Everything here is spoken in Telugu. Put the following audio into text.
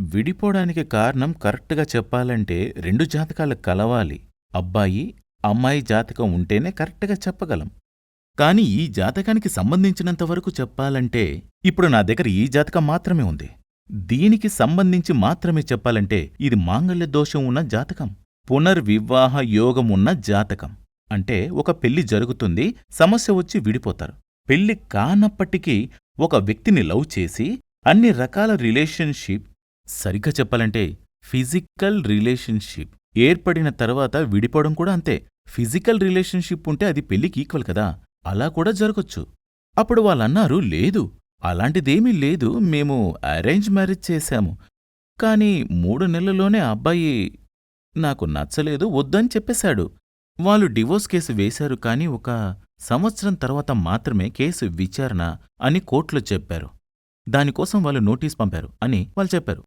విడిపోవడానికి కారణం కరెక్ట్గా చెప్పాలంటే రెండు జాతకాలు కలవాలి. అబ్బాయి అమ్మాయి జాతకం ఉంటేనే కరెక్ట్గా చెప్పగలం. కానీ ఈ జాతకానికి సంబంధించినంత వరకు చెప్పాలంటే ఇప్పుడు నా దగ్గర ఈ జాతకం మాత్రమే ఉంది. దీనికి సంబంధించి మాత్రమే చెప్పాలంటే ఇది మాంగళ్య దోషం ఉన్న జాతకం. పునర్వివాహ యోగం ఉన్న జాతకం. అంటే ఒక పెళ్ళి జరుగుతుంది సమస్య వచ్చి విడిపోతారు. పెళ్ళి కానప్పటికీ ఒక వ్యక్తిని లవ్ చేసి అన్ని రకాల రిలేషన్షిప్ సరిగ్గా చెప్పాలంటే ఫిజికల్ రిలేషన్షిప్. ఏర్పడిన తర్వాత విడిపోవడం కూడా అంతే. ఫిజికల్ రిలేషన్షిప్ ఉంటే అది పెళ్ళికి ఈక్వల్ కదా. అలా కూడా జరగొచ్చు. అప్పుడు వాళ్ళన్నారు లేదు అలాంటిదేమీ లేదు మేము అరేంజ్ మ్యారేజ్ చేశాము. కానీ మూడు నెలల్లోనే అబ్బాయి నాకు నచ్చలేదు వద్దని చెప్పేశాడు. వాళ్ళు డివోర్స్ కేసు వేశారు కానీ ఒక సంవత్సరం తర్వాత మాత్రమే కేసు విచారణ అని కోర్టులో చెప్పారు. దానికోసం వాళ్ళు నోటీస్ పంపారు అని వాళ్ళు చెప్పారు.